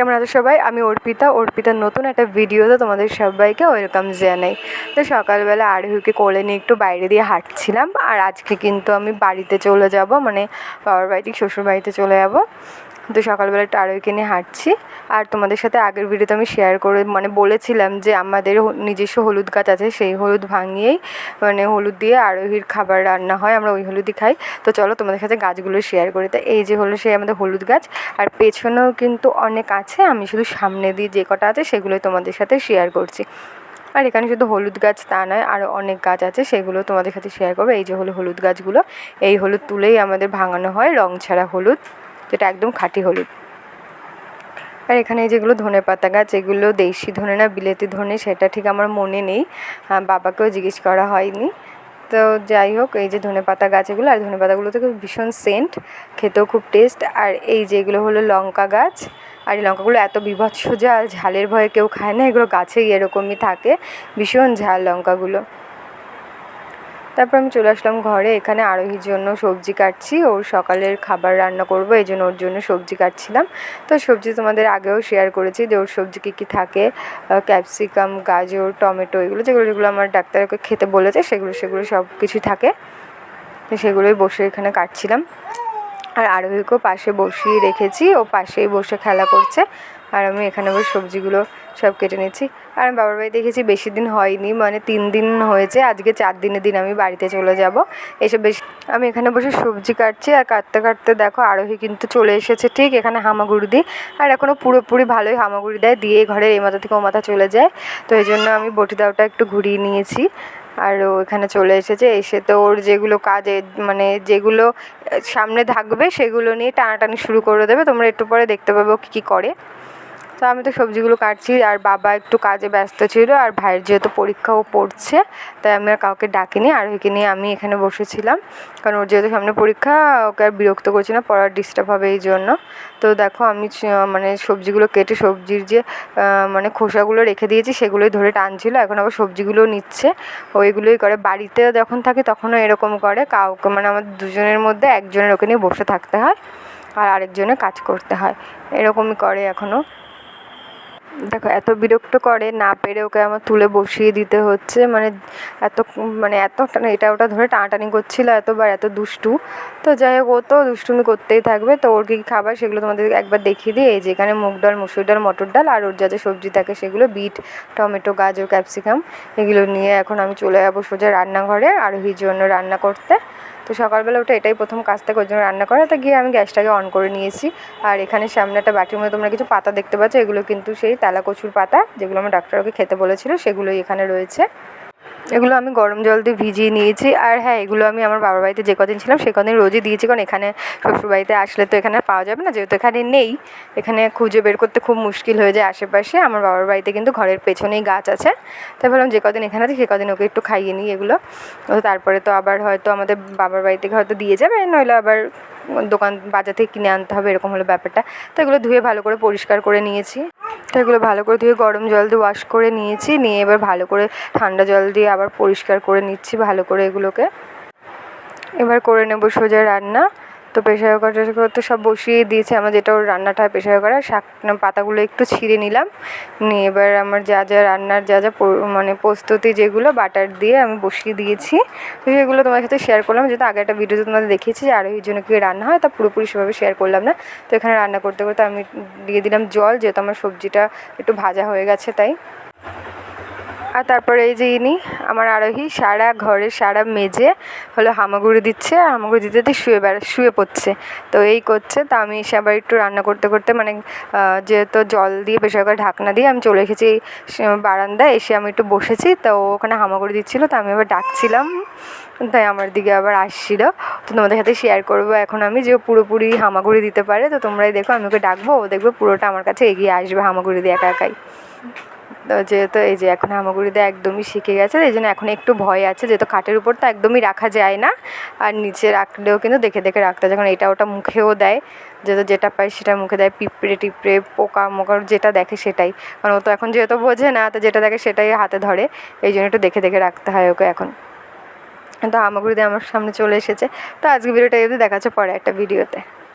কেমন আছো সবাই? আমি অর্পিতা। অর্পিতার নতুন একটা ভিডিওতে তোমাদের সবাইকে ওয়েলকাম জানাই। তো সকালবেলা আরহুকে কোলে নিয়ে একটু বাইরে দিয়ে হাঁটছিলাম, আর আজকে কিন্তু আমি বাড়িতে চলে যাব মানে বাবার বাড়িতে শ্বশুর বাড়িতে চলে যাব। তো সকালবেলা একটু আরোহীকে নিয়ে হাঁটছি। আর তোমাদের সাথে আগের ভিডিওতে আমি শেয়ার করে মানে বলেছিলাম যে আমাদের নিজস্ব হলুদ গাছ আছে, সেই হলুদ ভাঙিয়েই মানে হলুদ দিয়ে আরোহীর খাবার রান্না হয়, আমরা ওই হলুদই খাই। তো চলো তোমাদের সাথে গাছগুলো শেয়ার করি। তো এই যে হলো সেই আমাদের হলুদ গাছ, আর পেছনেও কিন্তু অনেক আছে, আমি শুধু সামনে দিয়ে যে কটা আছে সেগুলোই তোমাদের সাথে শেয়ার করছি। আর এখানে শুধু হলুদ গাছ তা নয় আরও অনেক গাছ আছে, সেগুলো তোমাদের সাথে শেয়ার করব। এই যে হলো হলুদ গাছগুলো, এই হলুদ তুলেই আমাদের ভাঙানো হয়, রং ছাড়া হলুদ। যেটা একদম খাঁটি হলুদ। আর এখানে যেগুলো ধনে পাতা গাছ, এগুলো দেশি ধনে না, বিলেতি ধনে, সেটা ঠিক আমার মনে নেই। বাবাকেও জিজ্ঞেস করা হয়নি। তো যাই হোক, এই যে ধনে পাতা গাছ এগুলো, আর ধনে পাতাগুলো থেকে ভীষণ সেন্ট, খেতেও খুব টেস্ট। আর এই যেগুলো হলো লঙ্কা গাছ, আর এই লঙ্কাগুলো এত বিভৎস ঝাল, ঝালের ভয়ে কেউ খায় না, এগুলো গাছেই এরকমই থাকে। ভীষণ ঝাল লঙ্কাগুলো। তারপর আমি চলে আসলাম ঘরে। এখানে আরোহীর জন্য সবজি কাটছি। ওর সকালের খাবার রান্না করব, এই জন্য ওর জন্য সবজি কাটছিলাম। তো সবজি তোমাদের আগেও শেয়ার করেছি যে ওর সবজি কী কী থাকে। ক্যাপসিকাম গাজর, টমেটো এগুলো যেগুলো যেগুলো আমার ডাক্তারকে খেতে বলেছে, সেগুলো সেগুলো সব কিছু থাকে। সেগুলোই বসে এখানে কাটছিলাম। আর আরোহীকেও পাশে বসিয়ে রেখেছি। ও পাশেই বসে খেলা করছে। আর আমি এখানে বসে সবজিগুলো সব কেটে নিচ্ছি। আর আমি বাবার বাড়ি দেখেছি বেশি দিন হয়নি মানে তিন দিন হয়েছে, আজকে চার দিনের দিন আমি বাড়িতে চলে যাব। এসে বেশি আমি এখানে বসে সবজি কাটছি আর কাটতে কাটতে দেখো আরোহী কিন্তু চলে এসেছে ঠিক এখানে হামাগুড়ি দিই আর এখনও পুরোপুরি ভালোই হামাগুড়ি দেয়, দিয়ে ঘরের এই মাথা থেকে ও মাথা চলে যায়। তো এই জন্য আমি বটি দাওটা একটু ঘুরিয়ে নিয়েছি। আর ও এখানে চলে এসেছে, এসে তো ওর যেগুলো কাজে মানে যেগুলো, সামনে থাকবে সেগুলো নিয়ে টানাটানি শুরু করে দেবে। তোমরা একটু পরে দেখতে পাবো কী কী করে। তো আমি তো সবজিগুলো কাটছি আর বাবা একটু কাজে ব্যস্ত ছিল আর ভাইয়ের যেহেতু পরীক্ষাও পড়ছে, তাই আমি আর কাউকে ডাকিনি। আর ওকে নিয়ে আমি এখানে বসেছিলাম, কারণ ওর যেহেতু সামনে পরীক্ষা, ওকে আর বিরক্ত করছি না, পড়ার ডিস্টার্ব হবে এই জন্য। তো দেখো আমি মানে সবজিগুলো কেটে সবজির যে মানে খোসাগুলো রেখে দিয়েছি, সেগুলোই ধরে টানছিল। এখন আবার সবজিগুলো নিচ্ছে। ওইগুলোই করে। বাড়িতে যখন থাকে তখনও এরকম করে। কাউকে মানে আমাদের দুজনের মধ্যে একজনের ওকে নিয়ে বসে থাকতে হয়, আর আরেকজনের কাজ করতে হয়। এরকমই করে এখনও দেখো, এত বিরক্ত করে, না পেরে ওকে আমার তুলে বসিয়ে দিতে হচ্ছে মানে এত মানে এত এটা ওটা ধরে টানাটানি করছিল এতবার, এত দুষ্টু। তো যাই হোক, ও তো দুষ্টুমি করতেই থাকবে, তো ওর কী খাবার সেগুলো তোমাদের একবার দেখিয়ে দিই। এই যে এখানে মুগ ডাল, মুসুর ডাল, মটর ডাল, আর ওর যা যা সবজি থাকে সেগুলো, বিট, টমেটো, গাজর, ক্যাপসিকাম, এগুলো নিয়ে এখন আমি চলে যাব সোজা রান্নাঘরে আরোহীর জন্য রান্না করতে। তো সকালবেলা ওটা এটাই প্রথম কাজ থেকে ওর জন্য রান্না করা। তো গিয়ে আমি গ্যাসটাকে অন করে নিয়েছি। আর এখানে সামনে একটা বাটির মধ্যে তোমরা কিছু পাতা দেখতে পাচ্ছ। এগুলো কিন্তু সেই তেলা কচুর পাতা, যেগুলো আমার ডাক্তারকে খেতে বলেছিল, সেগুলোই এখানে রয়েছে। এগুলো আমি গরম জল দিয়ে ভিজিয়ে নিয়েছি। আর হ্যাঁ এগুলো আমি আমার বাবার বাড়িতে যে কদিন ছিলাম, সে কদিন রোজই দিয়েছি। কারণ এখানে শ্বশুরবাড়িতে আসলে তো এখানে পাওয়া যাবে না। যেহেতু এখানে নেই, এখানে খুঁজে বের করতে খুব মুশকিল হয়ে যায় আশেপাশে। আমার বাবার বাড়িতে কিন্তু ঘরের পেছনেই গাছ আছে। তাই ভাবলাম যে কদিন এখানে আছে, সে কদিন ওকে একটু খাইয়ে নিই এগুলো। তারপরে তো আবার হয়তো আমাদের বাবার বাড়ি থেকে হয়তো দিয়ে যাবে, নইলে আবার দোকান বাজার থেকে কিনে আনতে হবে, এরকম হলো ব্যাপারটা। তো এগুলো ধুয়ে ভালো করে পরিষ্কার করে নিয়েছি। তো এগুলো ভালো করে ধুয়ে গরম জল দিয়ে ওয়াশ করে নিয়েছি। নিয়ে এবার ভালো করে ঠান্ডা জল দিয়ে আবার পরিষ্কার করে নিচ্ছি ভালো করে এগুলোকে। এবার করে নেব সোজা রান্না। তো প্রেশার কুকার তো সব বসিয়ে দিয়েছে। আমার যেটা ওর রান্নাটা হয় প্রেশার কুকারে, শাক পাতাগুলো একটু ছিঁড়ে নিলাম। নিয়ে এবার আমার যা যা রান্নার যা যা মানে প্রস্তুতি যেগুলো, বাটার দিয়ে আমি বসিয়ে দিয়েছি। তো সেগুলো তোমার সাথে শেয়ার করলাম। যেহেতু আগে একটা ভিডিওতে তোমাদের দেখিয়েছি যে আরোহীর জন্য কী রান্না হয়, তা পুরোপুরি সেভাবে শেয়ার করলাম না। তো এখানে রান্না করতে করতে আমি দিয়ে দিলাম জল, যেহেতু আমার সবজিটা একটু ভাজা হয়ে গেছে, তাই। আর তারপরে এই যে ইনি, আমার আরোহী, সারা ঘরে, সারা মেজে হলো হামাগুড়ি দিচ্ছে আর হামাগুড়ি দিতে দিতে শুয়ে বেড়া, শুয়ে পড়ছে। তো এই করছে, তা আমি এসে আবার একটু রান্না করতে করতে মানে যেহেতু জল দিয়ে প্রেশার করে ঢাকনা দিয়ে আমি চলে এসেছি বারান্দায়, এসে আমি একটু বসেছি, তো ওখানে হামাগুড়ি দিচ্ছিল, তো আমি আবার ডাকছিলাম, তাই আমার দিকে আবার আসছিল। তো তোমাদের সাথে শেয়ার করব এখন আমি যে পুরোপুরি হামাগুড়ি দিতে পারে, তো তোমরাই দেখো, আমি ওকে ডাকবো, ও দেখবে পুরোটা আমার কাছে এগিয়ে আসবে হামাগুড়ি দিয়ে একা একাই। তো যেহেতু এই যে এখন হামাগুড়ি হামাগুড়িতে একদমই শিখে গেছে, এই জন্য এখন একটু ভয় আছে, যেহেতু খাটের উপর তো একদমই রাখা যায় না। আর নিচে রাখলেও কিন্তু দেখে দেখে রাখতে যখন এটা ওটা মুখেও দেয়, যেহেতু যেটা পায় সেটা মুখে দেয়, পিঁপড়ে টিপড়ে, পোকা মোকা যেটা দেখে সেটাই। কারণ ও তো এখন যেহেতু বোঝে না, তো যেটা দেখে সেটাই হাতে ধরে, এই জন্য একটু দেখে দেখে রাখতে হয় ওকে এখন। তো হামাগুড়ি হামাগুড়িতে আমার সামনে চলে এসেছে, তো আজকে ভিডিওটা যদি দেখাচ্ছে পরে একটা ভিডিওতে।